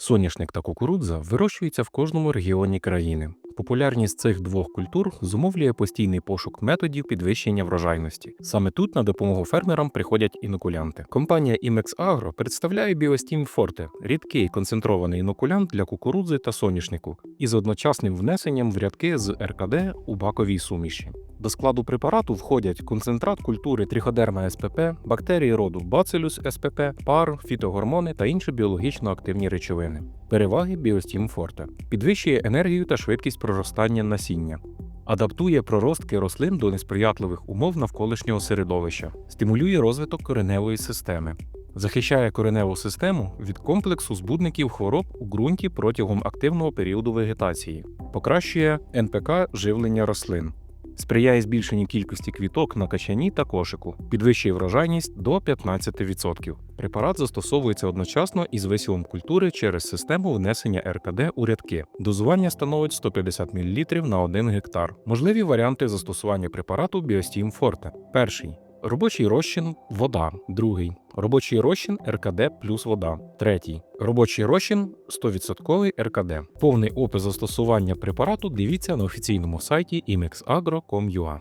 Соняшник та кукурудза вирощуються в кожному регіоні країни. Популярність цих двох культур зумовлює постійний пошук методів підвищення врожайності. Саме тут на допомогу фермерам приходять інокулянти. Компанія Imex Agro представляє Biostim Forte – рідкий концентрований інокулянт для кукурудзи та соняшнику із одночасним внесенням в рядки з РКД у баковій суміші. До складу препарату входять концентрат культури Триходерма СПП, бактерії роду Bacillus СПП, пар, фітогормони та інші біологічно активні речовини. Переваги Biostim Forte підвищує енергію та швидкість проростання насіння. Адаптує проростки рослин до несприятливих умов навколишнього середовища, стимулює розвиток кореневої системи, захищає кореневу систему від комплексу збудників хвороб у ґрунті протягом активного періоду вегетації, покращує НПК живлення рослин, сприяє збільшенню кількості квіток на качані та кошику, підвищує врожайність до 15%. Препарат застосовується одночасно із висівом культури через систему внесення РКД у рядки. Дозування становить 150 мл на 1 гектар. Можливі варіанти застосування препарату Біостім Форте. Перший Робочий розчин вода. Другий робочий розчин РКД плюс вода. Третій робочий розчин 100% РКД. Повний опис застосування препарату дивіться на офіційному сайті imexagro.com.ua.